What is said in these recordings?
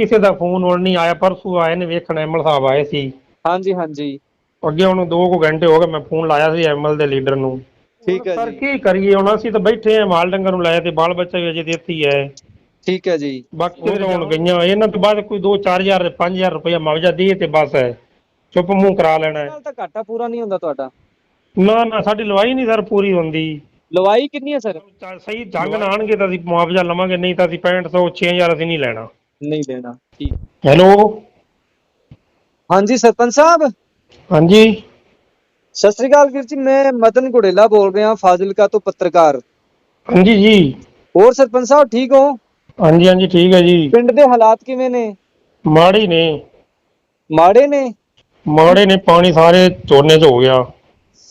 ਕਿਸੇ ਦਾ ਫੋਨ ਹੁਣ ਨਹੀਂ ਆਇਆ ਪਰਸੋਂ ਆਏ ਨੇ ਵੇਖਣ ਐਮਐਲ ਸਾਹਿਬ ਆਏ ਸੀ। ਹਾਂਜੀ ਹਾਂਜੀ। ਅੱਗੇ ਉਹਨੂੰ 2 ਕੁ ਘੰਟੇ ਹੋ ਗਏ ਮੈਂ ਫੋਨ ਲਾਇਆ ਸੀ ਐਮਐਲ ਦੇ ਲੀਡਰ ਨੂੰ। ਠੀਕ ਹੈ ਜੀ। ਕੀ ਕਰੀਏ ਹੁਣ ਅਸੀਂ ਤਾਂ ਬੈਠੇ ਆ ਮਾਲ ਡੰਗਰ ਨੂੰ ਲਾਇਆ ਤੇ ਬਾਲ ਬੱਚਾ ਵੀ ਅਜੇ ਤੇ ਇੱਥੇ ਹੀ। ਠੀਕ ਹੈ ਜੀ। ਬਾਕੀ ਤਾਂ ਹੁਣ ਗਈਆਂ ਇਹਨਾਂ ਤੋਂ ਬਾਅਦ ਕੋਈ 2-4000 5000 ਰੁਪਇਆ ਮੁਆਵਜ਼ਾ ਦੇ ਤੇ ਬਸ ਹੈ। ਚੁੱਪ ਮੂੰਹ ਕਰਾ ਲੈਣਾ ਹੈ। ਨਾਲ ਤਾਂ ਘਾਟਾ ਪੂਰਾ ਨਹੀਂ ਹੁੰਦਾ ਤੁਹਾਡਾ? ਨਾ ਨਾ ਸਾਡੀ ਲਵਾਈ ਨਹੀਂ ਸਰ ਪੂਰੀ ਹੁੰਦੀ। ਲਵਾਈ ਕਿੰਨੀ ਹੈ ਸਰ? ਸਹੀ ਜੰਗ ਨਾ ਆਣਗੇ ਤਾਂ ਅਸੀਂ ਮੁਆਵਜ਼ਾ ਲਵਾਂਗੇ ਨਹੀਂ ਤਾਂ ਅਸੀਂ 6500 6000 ਅਸੀਂ ਨਹੀਂ ਲੈਣਾ। ਨਹੀਂ ਦੇਣਾ। ਠੀਕ। ਹੈਲੋ। ਹਾਂਜੀ ਸਰਪੰਚ ਸਾਹਿਬ? ਹਾਂਜੀ। ਸਤਿ ਸ੍ਰੀ ਅਕਾਲ ਵੀਰ ਜੀ ਮੈਂ ਮਦਨ ਗੁੜੇਲਾ ਬੋਲ ਰਿਹਾ ਫਾਜ਼ਿਲਕਾ ਤੋਂ ਪੱਤਰਕਾਰ। ਹਾਂਜੀ ਜੀ। ਹੋਰ ਸਰਪੰਚ ਸਾਹਿਬ ਠੀਕ ਹੋ? ਹਾਂਜੀ ਹਾਂਜੀ ਠੀਕ ਹੈ ਜੀ। ਪਿੰਡ ਦੇ ਹਾਲਾਤ ਕਿਵੇਂ ਨੇ? ਮਾੜੀ ਨੇ। ਮਾੜੇ ਨੇ? ਮਾੜੇ ਨੇ ਪਾਣੀ ਸਾਰੇ ਝੋਨੇ 'ਚ ਹੋ ਗਿਆ।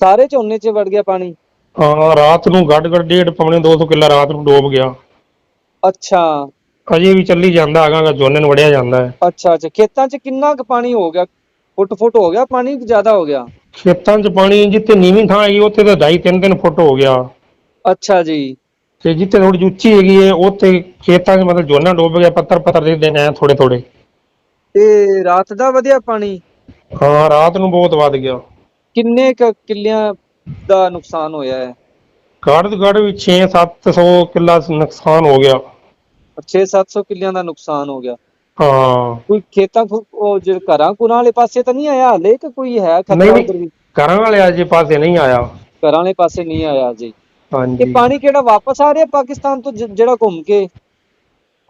ਸਾਰੇ ਝੋਨੇ 'ਚ ਵੜ ਗਿਆ ਪਾਣੀ? ਹਾਂ ਰਾਤ ਨੂੰ ਗੱਡ ਗੱਡ ਡੇਢ ਪੌਣੇ 200 ਕਿੱਲਾ ਰਾਤ ਨੂੰ ਡੋਬ ਗਿਆ। ਅੱਛਾ। ਅਜੇ ਵੀ ਚੱਲੀ ਜਾਂਦਾ ਹੈਗਾ ਝੋਨੇ ਨੂੰ ਵੜਿਆ ਜਾਂਦਾ ਹੈ। ਅੱਛਾ ਅੱਛਾ। ਖੇਤਾਂ 'ਚ ਕਿੰਨਾ ਕੁ ਪਾਣੀ ਹੋ ਗਿਆ? ਫੁੱਟ ਫੁੱਟ ਹੋ ਗਿਆ? ਪਾਣੀ ਕਿ ਜ਼ਿਆਦਾ ਹੋ ਗਿਆ? ਖੇਤਾਂ 'ਚ ਪਾਣੀ ਜਿੱਥੇ ਨੀਵੀਂ ਥਾਂ ਹੈਗੀ ਉੱਥੇ ਤਾਂ ਢਾਈ ਤਿੰਨ ਤਿੰਨ ਫੁੱਟ ਹੋ ਗਿਆ। ਅੱਛਾ ਜੀ। ਤੇ ਜਿੱਥੇ ਥੋੜੀ ਉੱਚੀ ਹੈਗੀ ਹੈ ਉੱਥੇ ਖੇਤਾਂ 'ਚ ਮਤਲਬ ਝੋਨਾ ਡੁੱਬ ਗਿਆ ਪੱਤਰ ਪੱਤਰ ਦੇ ਦੇਣੇ ਆ ਥੋੜੇ ਥੋੜੇ ਤੇ ਰਾਤ ਦਾ ਵਧਿਆ ਪਾਣੀ? ਹਾਂ ਰਾਤ ਨੂੰ ਬਹੁਤ ਵੱਧ ਗਿਆ। ਕਿੰਨੇ ਕੁ ਕਿੱਲਿਆਂ ਦਾ ਨੁਕਸਾਨ ਹੋਇਆ ਹੈ? ਗੜ ਗੜ ਵੀ 6-700 ਕਿੱਲਾ ਨੁਕਸਾਨ ਹੋ ਗਿਆ। 6-700 ਕਿੱਲਿਆਂ ਦਾ ਨੁਕਸਾਨ ਹੋ ਗਿਆ। ਹਾਂ। ਕੋਈ ਖੇਤਾਂ ਖੁ- ਉਹ ਜਿਹੜੇ ਘਰਾਂ ਕੁਰਾਂ ਵਾਲੇ ਪਾਸੇ ਤਾਂ ਨਹੀਂ ਆਇਆ ਹਲੇ ਕਿ ਕੋਈ ਹੈ ਖਤਰਾ ਨਹੀਂ ਉੱਧਰ ਵੀ? ਘਰਾਂ ਵਾਲੇ ਅਜੇ ਪਾਸੇ ਨਹੀਂ ਆਇਆ। ਘਰਾਂ ਵਾਲੇ ਪਾਸੇ ਨਹੀਂ ਆਇਆ ਜੀ। ਇਹ ਹਾਂਜੀ ਪਾਣੀ ਕਿਹੜਾ ਵਾਪਸ ਆ ਰਿਹਾ ਪਾਕਿਸਤਾਨ ਤੋਂ ਜ- ਜਿਹੜਾ ਘੁੰਮ ਕੇ?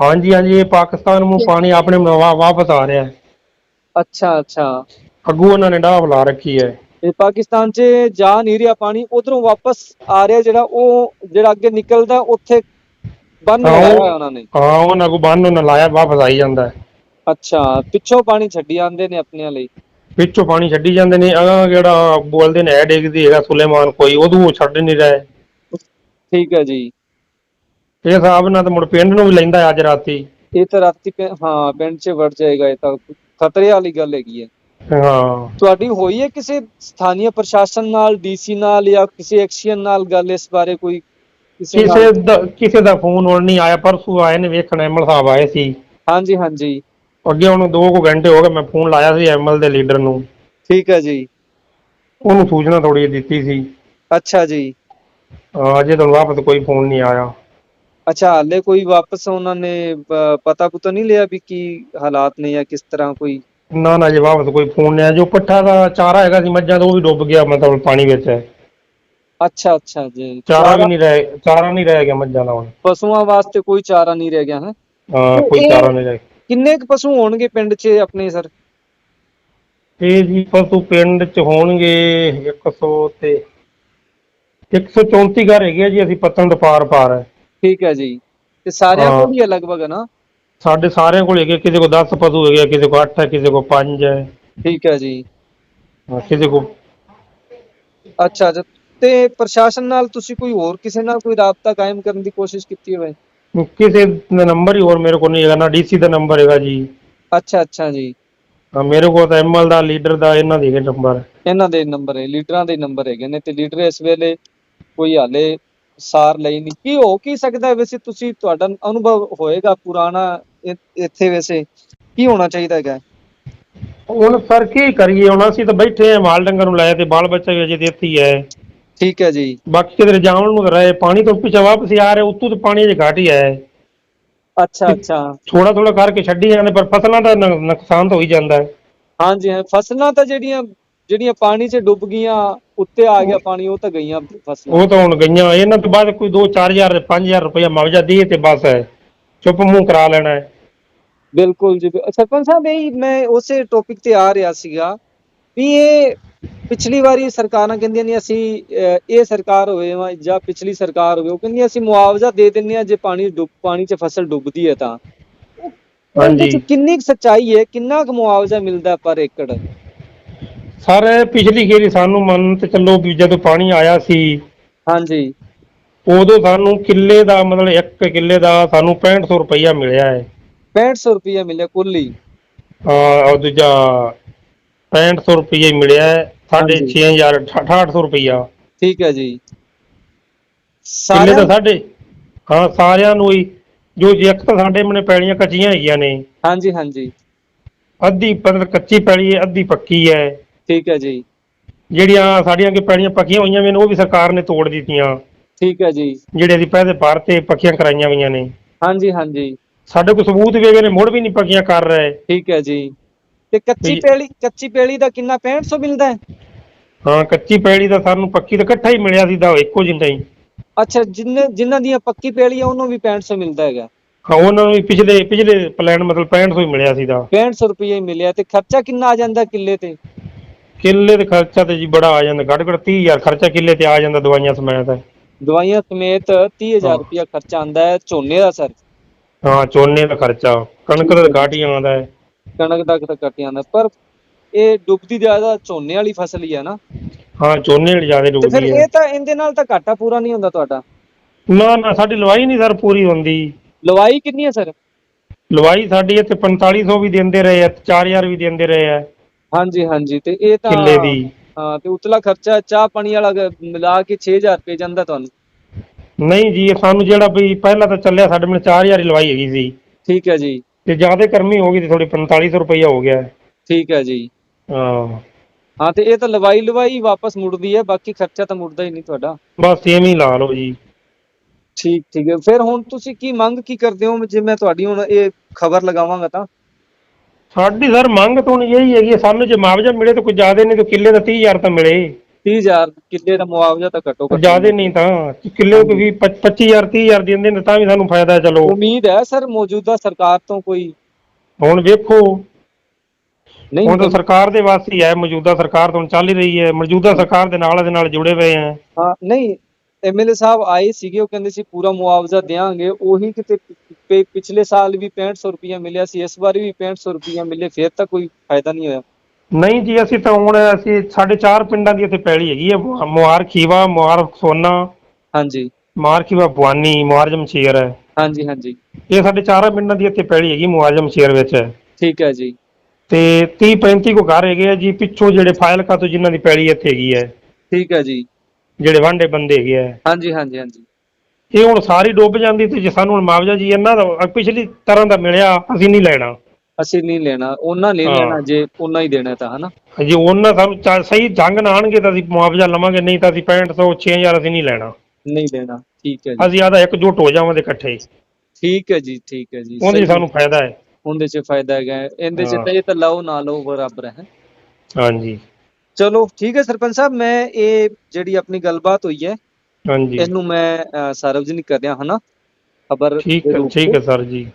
ਹਾਂਜੀ ਹਾਂਜੀ ਇਹ ਪਾਕਿਸਤਾਨ ਨੂੰ ਪਾਣੀ ਆਪਣੇ ਵਾ- ਵਾਪਸ ਆ ਰਿਹਾ। ਹੈ ਅੱਛਾ ਅੱਛਾ। ਅੱਗੂ ਉਹਨਾਂ ਨੇ ਡਾਹ ਲਾ ਰੱਖੀ ਹੈ। ਇਹ ਪਾਕਿਸਤਾਨ 'ਚ ਜਾ ਨਹੀਂ ਰਿਹਾ ਪਾਣੀ ਉਧਰੋਂ ਵਾਪਸ ਆ ਰਿਹਾ ਜਿਹੜਾ ਉਹ ਜਿਹੜਾ ਅੱਗੇ ਨਿਕਲਦਾ ਉੱਥੇ ਬੰਨ ਹਾਂ, ਉਹ- ਲਗਾਇਆ ਹੋਇਆ ਉਹਨਾਂ ਨੇ? ਹਾਂ ਉਹਨਾਂ ਕੋ ਬੰਨ ਉਹਨਾਂ ਲਾਇਆ ਵਾਪਸ ਆਈ ਜਾਂਦਾ ਹੈ। ਅੱਛਾ ਪਿੱਛੋਂ ਪਾਣੀ ਛੱਡੀ ਜਾਂਦੇ ਨੇ ਆਪਣਿਆਂ ਲਈ? ਵਿੱਚੋਂ ਪਾਣੀ ਛੱਡੀ ਜਾਂਦੇ ਨੇ ਆ ਜਿਹੜਾ ਬੋਲਦੇ ਨੇ ਐ ਡਿੱਗਦੀ ਹੈਗਾ ਸੁਲੇਮਾਨ ਕੋਈ ਉਹਦੋਂ ਉਹ ਛੱਡ ਨਹੀਂ ਰਿਹਾ ਠੀਕ ਹੈ ਜੀ। ਇਹ ਹਿਸਾਬ ਨਾਲ ਤਾਂ ਮੁੜ ਪਿੰਡ ਨੂੰ ਵੀ ਲੈਂਦਾ ਹੈ ਅੱਜ ਰਾਤੀ। ਇਹ ਤਾਂ ਰਾਤੀ ਪਿੰ- ਹਾਂ ਪਿੰਡ 'ਚ ਵੜ ਜਾਏਗਾ ਇਹ ਤਾਂ ਖਤਰੇ ਵਾਲੀ ਗੱਲ ਹੈਗੀ ਹੈ। ਹਾਂ। ਤੁਹਾਡੀ ਹੋਈ ਹੈ ਕਿਸੇ ਸਥਾਨੀ ਪ੍ਰਸ਼ਾਸਨ ਨਾਲ ਡੀਸੀ ਨਾਲ ਜਾਂ ਕਿਸੇ ਐਕਸ਼ਨ ਨਾਲ ਗੱਲ ਇਸ ਬਾਰੇ ਕੋਈ ਕਿਸੇ ਦਾ ਕਿਸੇ ਦਾ ਫੋਨ ਹੁਣ ਨਹੀਂ ਆਇਆ ਪਰਸੋਂ ਆਏ ਨੇ ਵੇਖਣ ਐਮਐਲ ਸਾਹਿਬ ਆਏ ਸੀ। ਹਾਂਜੀ ਹਾਂਜੀ। ਅੱਗੇ ਉਹਨੂੰ 2 ਕੁ ਘੰਟੇ ਹੋ ਗਏ ਮੈਂ ਫੋਨ ਲਾਇਆ ਸੀ ਐਮਐਲ ਦੇ ਲੀਡਰ ਨੂੰ। ਠੀਕ ਹੈ ਜੀ। ਉਹਨੂੰ ਸੂਚਨਾ ਥੋੜੀ ਦਿੱਤੀ ਸੀ। ਅੱਛਾ ਜੀ। ਹਾਂ, ਅਜੇ ਤਾਂ ਵਾਪਸ ਕੋਈ ਫੋਨ ਨਹੀਂ ਆਇਆ। ਅੱਛਾ ਹਾਲੇ ਕੋਈ ਵਾਪਸ ਉਹਨਾਂ ਨੇ ਪਤਾ ਪੁਤਾ ਨਹੀਂ ਲਿਆ ਵੀ ਕੀ ਹਾਲਾਤ ਨੇ ਜਾਂ ਕਿਸ ਤਰ੍ਹਾਂ ਕੋਈ? ਨਾ ਨਾ ਜੇ ਵਾਪਸ ਕੋਈ ਫੋਨ ਨਹੀਂ ਆਇਆ। ਜੋ ਪੱਠਾ ਦਾ ਚਾਰਾ ਹੈਗਾ ਸੀ ਮੱਝਾਂ ਦਾ ਉਹ ਵੀ ਡੁੱਬ ਗਿਆ ਮਤਲਬ ਪਾਣੀ ਵਿੱਚ। ਅੱਛਾ ਅੱਛਾ ਜੀ। ਚਾਰਾ ਵੀ ਨਹੀਂ ਰਹਿ ਚਾਰਾ ਨਹੀਂ ਰਹਿ ਗਿਆ ਮੱਝਾਂ ਦਾ ਹੁਣ। ਪਸ਼ੂਆਂ ਵਾਸਤੇ ਕੋਈ ਚਾਰਾ ਨਹੀਂ ਰਹਿ ਗਿਆ ਹੈ? ਹਾਂ ਕੋਈ ਇਹ- ਚਾਰਾ ਨਹੀਂ ਰਹਿ ਕਿੰਨੇ ਕੁ ਪਸ਼ੂ ਹੋਣਗੇ ਪਿੰਡ 'ਚ ਆਪਣੇ ਸਰ? ਇਹ ਜੀ ਪਸ਼ੂ ਪਿੰਡ ਚ ਹੋਣਗੇ 100 ਤੇ 134 ਘਰ ਹੈਗੇ ਆ ਜੀ ਅਸੀਂ ਪੱਤਨ ਤੋਂ ਪਾਰ ਪਾਰ। ਹੈ ਠੀਕ ਹੈ ਜੀ। ਤੇ ਸਾਰਿਆਂ ਹਾਂ। ਕੋਲ ਹੀ ਹੈ ਲਗਭਗ ਨਾ ਸਾਡੇ ਸਾਰਿਆਂ ਕੋਲ ਹੈਗੇ ਕਿਸੇ ਕੋਲ 10 ਪਸ਼ੂ ਹੈਗੇ ਆ, ਕਿਸੇ ਕੋਲ 8 ਹੈ ਕਿਸੇ ਕੋਲ 5 ਹੈ। ਠੀਕ ਹੈ ਜੀ। ਹਾਂ, ਕਿਸੇ ਕੋਲ ਅੱਛਾ ਅੱਛਾ। ਤੇ ਪ੍ਰਸ਼ਾਸਨ ਨਾਲ ਤੁਸੀਂ ਕੋਈ ਹੋਰ ਕਿਸੇ ਨਾਲ ਕੋਈ ਰਾਬਤਾ ਕਾਇਮ ਕਰਨ ਦੀ ਕੋਸ਼ਿਸ਼ ਕੀਤੀ ਹੋਵੇ? ਕਿਸੇ ਦਾ ਨੰਬਰ ਹੀ ਹੋਰ ਮੇਰੇ ਕੋਲ ਨਹੀਂ ਹੈਗਾ ਨਾ ਡੀਸੀ ਦਾ ਨੰਬਰ ਹੈਗਾ ਜੀ। ਅੱਛਾ ਅੱਛਾ ਜੀ। ਹਾਂ, ਮੇਰੇ ਕੋਲ ਤਾਂ ਐਮਐਲ ਦਾ ਲੀਡਰ ਦਾ ਇਹਨਾਂ ਦੇ ਹੈਗੇ ਨੰਬਰ ਇਹਨਾਂ ਦੇ ਨੰਬਰ ਹੈ ਲੀਡਰਾਂ ਦੇ ਨੰਬਰ ਹੈਗੇ ਨੇ ਤੇ ਲੀਡਰ ਇਸ ਵੇਲੇ ਕੋਈ ਹਾਲੇ ਸਾਰ ਲਈ ਨਹੀਂ। ਕੀ ਹੋ ਕੀ ਸਕਦਾ ਹੈ ਵੈਸੇ ਤੁਸੀਂ ਤੁਹਾਡਾ ਅਨੁਭਵ ਹੋਏਗਾ ਪੁਰਾਣਾ ਇ- ਇੱਥੇ ਵੈਸੇ? ਕੀ ਹੋਣਾ ਚਾਹੀਦਾ ਹੈਗਾ? ਹੁਣ ਸਰ ਕੀ ਕਰੀਏ ਹੁਣ ਅਸੀਂ ਤਾਂ ਬੈਠੇ ਆ ਮਾਲ ਡੰਗਰ ਨੂੰ ਲਾਇਆ ਤੇ ਬਾਲ ਬੱਚਾ ਵੀ ਅਜੇ ਤੇ ਇੱਥੇ ਹੀ ਹੈ। ਠੀਕ ਹੈ ਜੀ। ਬਾਕੀ ਕਿਧਰੇ ਜਾਣ ਨੂੰ ਤਾਂ ਰਹੇ ਪਾਣੀ ਤੋਂ ਪਿੱਛੇ ਵਾਪਸ ਹੀ ਆ ਰਹੇ ਉੱਤੋਂ ਤਾਂ ਪਾਣੀ ਅਜੇ ਘੱਟ ਹੀ ਹੈ ਅੱਛਾ ਅੱਛਾ। ਥੋੜਾ ਥੋੜਾ ਕਰਕੇ ਛੱਡੀ ਜਾਂਦੇ ਪਰ ਫਸਲਾਂ ਦਾ ਨੁਕਸਾਨ ਤਾਂ ਹੋ ਹੀ ਜਾਂਦਾ ਹੈ। ਹਾਂਜੀ ਹਾਂ ਫਸਲਾਂ ਤਾਂ ਜਿਹੜੀਆਂ ਜਿਹੜੀਆਂ ਪਾਣੀ 'ਚ ਡੁੱਬ ਗਈਆਂ ਉੱਤੇ ਆ ਗਿਆ ਪਾਣੀ ਉਹ ਤਾਂ ਗਈਆਂ ਫਸਲਾਂ। ਉਹ ਤਾਂ ਹੁਣ ਗਈਆਂ। ਇਹਨਾਂ ਤੋਂ ਬਾਅਦ ਕੋਈ 2-4000 5000 ਰੁਪਇਆ ਮੁਆਵਜ਼ਾ ਦੇ ਤੇ ਬਸ ਹੈ। ਚੁੱਪ ਮੂੰਹ ਕਰਾ ਲੈਣਾ ਹੈ। ਬਿਲਕੁਲ ਜੀ ਬਿਲ- ਸਰਪੰਚ ਸਾਹਿਬ ਇਹ ਮੈਂ ਉਸੇ ਟੌਪਿਕ ਤੇ ਆ ਰਿਹਾ ਸੀਗਾ ਵੀ ਇਹ ਪਿਛਲੀ ਵਾਰੀ ਸਰਕਾਰਾਂ ਕਹਿੰਦੀਆਂ ਨੇ ਅਸੀਂ ਇਹ ਸਰਕਾਰ ਹੋਵੇ ਜਾਂ ਪਿਛਲੀ ਸਰਕਾਰ ਹੋਵੇ ਉਹ ਕਹਿੰਦੀਆਂ ਅਸੀਂ ਮੁਆਵਜ਼ਾ ਦੇ ਦਿੰਨੇ ਆ ਜੇ ਪਾਣੀ ਡੁੱਬ ਪਾਣੀ 'ਚ ਫਸਲ ਡੁੱਬਦੀ ਹੈ ਤਾਂ। ਹਾਂਜੀ। ਕਿੰਨੀ ਸੱਚਾਈ ਹੈ? ਕਿੰਨਾ ਕੁ ਮੁਆਵਜ਼ਾ ਮਿਲਦਾ ਪਰ ਏਕੜ? ਸਰ ਪਿਛਲੀ ਖੇਰੀ ਸਾਨੂੰ ਮੰਨ ਤੇ ਚੱਲੋ ਵੀ ਜਦੋਂ ਪਾਣੀ ਆਇਆ ਸੀ ਹਾਂਜੀ। ਉਦੋਂ ਸਾਨੂੰ ਕਿੱਲੇ ਦਾ ਮਤਲਬ ਇੱਕ ਕਿੱਲੇ ਦਾ ਸਾਨੂੰ 6500 ਰੁਪਇਆ ਮਿਲਿਆ ਹੈ। 6500 ਰੁਪਇਆ ਮਿਲਿਆ ਕੁੱਲ ਹੀ? ਉਹ ਦੂਜਾ 6500 ਰੁਪਇਆ ਮਿਲਿਆ ਹੈ। ਸਾਢੇ ਹਾਂਜੀ। 6000 6800 ਰੁਪਇਆ ਠੀਕ ਹੈ ਜੀ। ਕਿੱਲੇ ਦਾ ਸਾਰਿਆਂ ਸਾਡੇ? ਹਾਂ ਸਾਰਿਆਂ ਨੂੰ ਹੀ। ਜੋ ਜੇ ਇੱਕ ਤਾਂ ਸਾਡੇ ਮਨੇ ਪੈਲੀਆਂ ਕੱਚੀਆਂ ਹੈਗੀਆਂ ਨੇ। ਹਾਂਜੀ ਹਾਂਜੀ। ਅੱਧੀ ਮਤਲਬ ਕੱਚੀ ਪੈਲੀ ਹੈ ਅੱਧੀ ਪੱਕੀ ਹੈ। ਠੀਕ ਹੈ ਜੀ। ਜਿਹੜੀਆਂ ਸਾਡੀਆਂ ਕਿ ਪੈਲੀਆਂ ਪੱਕੀਆਂ ਹੋਈਆਂ ਨੇ ਉਹ ਵੀ ਸਰਕਾਰ ਨੇ ਤੋੜ ਦਿੱਤੀਆਂ। ਠੀਕ ਹੈ ਜੀ। ਜਿਹੜੇ ਅਸੀਂ ਪੈਸੇ ਭਰ ਤੇ ਪੱਕੀਆਂ ਕਰਾਈਆਂ ਹੋਈਆਂ ਨੇ। ਹਾਂਜੀ ਹਾਂਜੀ। ਸਾਡੇ ਕੋਲ ਸਬੂਤ ਵੀ ਹੈਗੇ ਨੇ ਮੁੜ ਵੀ ਨਹੀਂ ਪੱਕੀਆਂ ਕਰ ਰਹੇ। ਠੀਕ ਹੈ ਜੀ। ਤੇ ਕੱਚੀ ਪੈਲੀ ਕੱਚੀ ਪੈਲੀ ਦਾ ਕਿੰਨਾ 6500 ਮਿਲਦਾ ਹੈ? ਹਾਂ ਕੱਚੀ ਪੈਲੀ ਦਾ ਸਾਨੂੰ ਪੱਕੀ ਤਾਂ ਇਕੱਠਾ ਹੀ ਮਿਲਿਆ ਸੀ ਦਾ ਇੱਕੋ ਜਿਹਾ ਹੀ। ਅੱਛਾ ਜਿੰਨੇ ਜਿਨ੍ਹਾਂ ਦੀਆਂ ਪੱਕੀ ਪੈਲੀ ਆ ਉਹਨੂੰ ਵੀ 6500 ਮਿਲਦਾ ਹੈਗਾ? ਹਾਂ ਉਹਨਾਂ ਨੂੰ ਵੀ ਪਿਛਲੇ ਪਿਛਲੇ ਪਲਾਨ ਮਤਲਬ 6500 ਹੀ ਮਿਲਿਆ ਸੀ ਦਾ 6500 ਰੁਪਏ ਹੀ ਮਿਲਿਆ ਤੇ ਖਰਚਾ ਕਿੰਨਾ ਆ ਜਾਂਦਾ ਕਿੱਲੇ ਤੇ? ਕਿੱਲੇ ਦੇ ਖਰਚਾ ਤੇ ਜੀ ਬੜਾ ਆ ਜਾਂਦਾ ਘੱਟ ਘੱਟ 30000 ਖਰਚਾ ਕਿੱਲੇ ਤੇ ਆ ਜਾਂਦਾ ਦਵਾਈਆਂ ਸਮੇਤ। ਦਵਾਈਆਂ ਸਮੇਤ 30000 ਹਾਂ। ਰੁਪਇਆ ਖਰਚਾ ਆਂਦਾ ਹੈ ਝੋਨੇ ਦਾ ਸਰ। ਹਾਂ ਝੋਨੇ ਦਾ ਖਰਚਾ ਕਣਕ ਦਾ ਘੱਟ ਹੀ ਆਉਂਦਾ ਹੈ। ਕਣਕ ਦਾ ਤਾਂ ਹੀ ਆਉਂਦਾ ਪਰ ਇਹ ਡੁੱਬਦੀ ਜ਼ਿਆਦਾ ਝੋਨੇ ਵਾਲੀ ਫਸਲ ਹੀ ਹੈ ਨਾ। ਹਾਂ ਝੋਨੇ ਵਾਲੀ ਜ਼ਿਆਦਾ ਤੇ ਫਿਰ ਡੁੱਬਦੀ ਹੈ। ਇਹ ਤਾਂ ਇਹਦੇ ਨਾਲ ਤਾਂ ਘਾਟਾ ਪੂਰਾ ਨਹੀਂ ਹੁੰਦਾ ਤੁਹਾਡਾ? ਨਾ ਨਾ ਸਾਡੀ ਲਵਾਈ ਨਹੀਂ ਸਰ ਪੂਰੀ ਹੁੰਦੀ। ਲਵਾਈ ਕਿੰਨੀ ਹੈ ਸਰ? ਲਵਾਈ ਸਾਡੀ ਇੱਥੇ 4500 ਵੀ ਦਿੰਦੇ ਰਹੇ ਆ 4000 ਵੀ ਦਿੰਦੇ ਰਹੇ ਆ। ਹਾਂਜੀ ਹਾਂਜੀ ਤੇ ਇਹ ਤਾਂ ਕਿੱਲੇ ਦੀ। ਹਾਂ ਤੇ ਉਤਲਾ ਖਰਚਾ ਚਾਹ ਪਾਣੀ ਵਾਲਾ ਗ- ਮਿਲਾ ਕੇ 6000 ਰੁਪਏ ਜਾਂਦਾ ਤੁਹਾਨੂੰ? ਨਹੀਂ ਜੀ ਇਹ ਸਾਨੂੰ ਜਿਹੜਾ ਵੀ ਪਹਿਲਾਂ ਤਾਂ ਚੱਲਿਆ ਸਾਡੇ ਕੋਲ 4000 ਹੀ ਲਵਾਈ ਹੈਗੀ ਸੀ। ਠੀਕ ਹੈ ਜੀ। ਤੇ ਜ਼ਿਆਦਾ ਗਰਮੀ ਹੋ ਗਈ ਤੇ ਥੋੜੀ 4500 ਰੁਪਈਆ ਹੋ ਗਿਆ। ਠੀਕ ਹੈ ਜੀ। ਹਾਂ। ਹਾਂ ਤੇ ਇਹ ਤਾਂ ਲਵਾਈ ਲਵਾਈ ਵਾਪਸ ਮੁੜਦੀ ਹੈ ਬਾਕੀ ਖਰਚਾ ਤਾਂ ਮੁੜਦਾ ਹੀ ਨਹੀਂ ਤੁਹਾਡਾ। ਬਸ ਐਵੇਂ ਹੀ ਲਾ ਲਓ ਜੀ। ਠੀਕ ਠੀਕ ਹੈ। ਫਿਰ ਹੁਣ ਤੁਸੀਂ ਕੀ ਮੰਗ ਕੀ ਕਰਦੇ ਹੋ? ਜੇ ਮੈਂ ਤੁਹਾਡੀ ਹੁਣ ਇਹ ਖਬਰ ਲਗਾਵਾਂਗਾ ਤਾਂ। ਸਾਡੀ ਸਰ ਮੰਗ ਤਾਂ ਇਹੀ ਹੈਗੀ ਹੈ, ਸਾਨੂੰ ਜੇ ਮੁਆਵਜ਼ਾ ਮਿਲੇ ਤਾਂ ਕੋਈ ਜ਼ਿਆਦਾ ਨਹੀਂ ਤਾਂ ਕਿੱਲੇ ਦਾ 30000 ਤਾਂ ਮਿਲੇ। 30000 ਕਿੱਲੇ ਦਾ ਮੁਆਵਜ਼ਾ ਤਾਂ ਘੱਟੋ ਘੱਟ ਜ਼ਿਆਦਾ ਨਹੀਂ ਤਾਂ। ਕਿੱਲੇ ਕੋਈ ਵੀ 25000 30000 ਦਿੰਦੇ ਨੇ ਤਾਂ ਵੀ ਸਾਨੂੰ ਫਾਇਦਾ ਹੈ ਚਲੋ। ਉਮੀਦ ਹੈ ਸਰ ਮੌਜੂਦਾ ਸਰਕਾਰ ਤੋਂ ਕੋਈ ਹੁਣ ਵੇਖੋ। ਨਹੀਂ ਹੁਣ ਤਾਂ ਸਰਕਾਰ ਦੇ ਵਾਸਤੇ ਹੀ ਹੈ ਮੌਜੂਦਾ ਸਰਕਾਰ ਤਾਂ ਹੁਣ ਚੱਲ ਹੀ ਰਹੀ ਹੈ। ਮੌਜੂਦਾ ਸਰਕਾਰ ਦੇ ਨਾਲ ਦੇ ਨਾਲ ਜੁੜੇ ਹੋਏ ਆ ਹਾਂ ਨਹੀਂ ਐਮਐਲਏ ਸਾਹਿਬ ਆਏ ਸੀਗੇ ਉਹ ਕਹਿੰਦੇ ਸੀ ਪੂਰਾ ਮੁਆਵਜ਼ਾ ਦੇਵਾਂਗੇ ਉਹੀ ਕਿਤੇ ਪਿ- ਪਿ- ਪਿਛਲੇ ਸਾਲ ਵੀ 6500 ਰੁਪਇਆ ਮਿਲਿਆ ਸੀ ਇਸ ਵਾਰੀ ਵੀ 6500 ਰੁਪਇਆ ਮਿਲੇ ਫਿਰ ਤਾਂ ਕੋਈ ਫਾਇਦਾ ਨਹੀਂ ਹੋਇਆ। ਨਹੀਂ ਜੀ ਅਸੀਂ ਤਾਂ ਹੁਣ ਅਸੀਂ ਸਾਡੇ ਚਾਰ ਪਿੰਡਾਂ ਦੀ ਇੱਥੇ ਪੈਲੀ ਹੈਗੀ ਹੈ ਮੁਹਾਰ ਖੀਵਾ ਮੁਹਾਰ ਸੋਨਾ ਹਾਂਜੀ। ਮੁਹਾਰ ਖੀਵਾ ਭਵਾਨੀ ਮੁਹਾਰ ਜਮਸ਼ੇਰ ਹੈ। ਹਾਂਜੀ ਹਾਂਜੀ। ਇਹ ਸਾਡੇ ਚਾਰਾਂ ਪਿੰਡਾਂ ਦੀ ਇੱਥੇ ਪੈਲੀ ਹੈਗੀ ਮੁਹਾਰ ਜਮਸ਼ੇਰ ਵਿੱਚ। ਠੀਕ ਹੈ ਜੀ। ਤੇ 30 35 ਕੋ ਘਰ ਹੈਗੇ ਆ ਜੀ ਪਿੱਛੋਂ ਜਿਹੜੇ ਫਾਇਲਕਾ ਤੋਂ ਜਿਨ੍ਹਾਂ ਦੀ ਪੈਲੀ ਇੱਥੇ ਹੈਗੀ ਹੈ। ਠੀਕ ਹੈ ਜੀ। ਜਿਹੜੇ ਵਾਂਡੇ ਬੰਦੇ ਹੈਗੇ ਆ। ਹਾਂਜੀ ਹਾਂਜੀ ਹਾਂਜੀ। ਇਹ ਹੁਣ ਸਾਰੀ ਡੁੱਬ ਜਾਂਦੀ ਤੇ ਜੇ ਸਾਨੂੰ ਹੁਣ ਮੁਆਵਜ਼ਾ ਜੀ ਇਹਨਾਂ ਦਾ ਪਿਛਲੀ ਤਰ੍ਹਾਂ ਦਾ ਮਿਲਿਆ ਅਸੀਂ ਨਹੀਂ ਲੈਣਾ। ਅਸੀਂ ਨਹੀਂ ਲੈਣਾ ਉਹਨਾਂ ਹਾਂ। ਲੈਣਾ ਜੇ ਉਹਨਾਂ ਹੀ ਦੇਣਾ ਤਾਂ ਹਨਾ ਜੇ ਉਹਨਾਂ ਸਾਨੂੰ ਚਾ- ਸਹੀ ਜੰਗ ਨਾ ਆਣਗੇ ਤਾਂ ਅਸੀਂ ਮੁਆਵਜ਼ਾ ਲਵਾਂਗੇ ਨਹੀਂ ਤਾਂ ਅਸੀਂ 6500 6000 ਅਸੀਂ ਨਹੀਂ ਲੈਣਾ ਨਹੀਂ ਲੈਣਾ ਠੀਕ ਹੈ ਜੀ ਅਸੀਂ ਆਦਾ ਇਕਜੁੱਟ ਹੋ ਜਾਵਾਂਗੇ ਇਕੱਠੇ ਠੀਕ ਹੈ ਜੀ ਠੀਕ ਹੈ ਜੀ ਉਹਦੇ ਸਹੀ। ਸਾਨੂੰ ਫਾਇਦਾ ਹੈ ਉਹਦੇ ਚ ਫਾਇਦਾ ਹੈਗਾ ਹੈ। ਇਹਦੇ ਚ ਹਾਂ। ਤਾਂ ਇਹ ਤਾਂ ਲਓ ਨਾ ਲਓ ਬਰਾਬਰ ਹੈ ਹਾਂਜੀ ਚਲੋ ਠੀਕ ਹੈ ਸਰਪੰਚ ਸਾਹਿਬ ਮੈਂ ਇਹ ਜਿਹੜੀ ਆਪਣੀ ਗੱਲਬਾਤ ਹੋਈ ਹੈ ਹਾਂਜੀ ਇਹਨੂੰ ਮੈਂ ਅ, ਸਾਰਵਜਨਿਕ ਕਰ ਰਿਹਾ ਹਨਾ ਖਬਰ ਠੀਕ ਹੈ ਠੀਕ। ਹੈ ਸਰ ਜੀ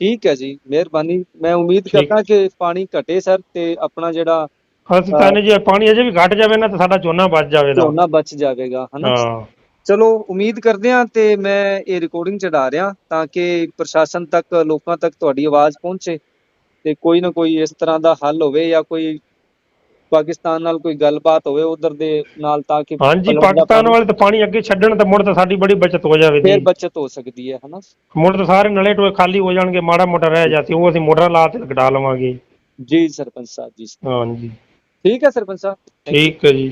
ਠੀਕ ਹੈ ਜੀ ਮਿਹਰਬਾਨੀ। ਮੈਂ ਉਮੀਦ। ਕਰਦਾ ਕਿ ਪਾਣੀ ਘਟੇ ਸਰ ਤੇ ਆਪਣਾ ਜਿਹੜਾ ਅਸੀਂ ਨੇ ਜੇ ਪਾਣੀ ਅਜੇ ਵੀ ਘਟ ਜਾਵੇ ਨਾ ਤਾਂ ਸਾਡਾ ਝੋਨਾ ਬਚ ਜਾਵੇ ਦਾ ਝੋਨਾ ਬਚ ਜਾਵੇਗਾ ਹਨਾ? ਹਾਂ। ਚਲੋ ਉਮੀਦ ਕਰਦੇ ਹਾਂ ਤੇ ਮੈਂ ਇਹ ਰਿਕਾਰਡਿੰਗ ਚੜਾ ਰਿਹਾ ਤਾਂ ਕਿ ਪ੍ਰਸ਼ਾਸਨ ਤੱਕ ਲੋਕਾਂ ਤੱਕ ਤੁਹਾਡੀ ਆਵਾਜ਼ ਪਹੁੰਚੇ ਤੇ ਕੋਈ ਨਾ ਕੋਈ ਇਸ ਤਰ੍ਹਾਂ ਦਾ ਹੱਲ ਹੋਵੇ ਜਾਂ ਕੋਈ ਪਾਕਿਸਤਾਨ ਨਾਲ ਕੋਈ ਗੱਲਬਾਤ ਹੋਵੇ ਉਧਰ ਦੇ ਨਾਲ ਤਾਂ ਕਿ ਹਾਂਜੀ ਪਾਕਿਸਤਾਨ ਵਾਲੇ ਤਾਂ ਪਾਣੀ ਅੱਗੇ ਛੱਡਣ ਤਾਂ ਮੁੜ ਤਾਂ ਸਾਡੀ ਬੜੀ ਬਚਤ ਹੋ ਜਾਵੇ ਫਿਰ ਬਚਤ ਹੋ ਸਕਦੀ ਹੈ ਹਨਾ? ਮੁੜ ਤਾਂ ਸਾਰੇ ਨਲੇ ਟੋਏ ਖਾਲੀ ਹੋ ਜਾਣਗੇ ਮਾੜਾ ਮੋਟਾ ਰਹਿ ਜਾਤੀ ਉਹ ਅਸੀਂ ਮੋਟਰਾਂ ਲਾ ਤੇ ਘਟਾ ਲਵਾਂਗੇ। ਜੀ ਸਰਪੰਚ ਸਾਹਿਬ ਜੀ। ਹਾਂਜੀ। ਠੀਕ ਹੈ ਸਰਪੰਚ ਸਾਹਿਬ। ਠੀਕ ਹੈ ਜੀ।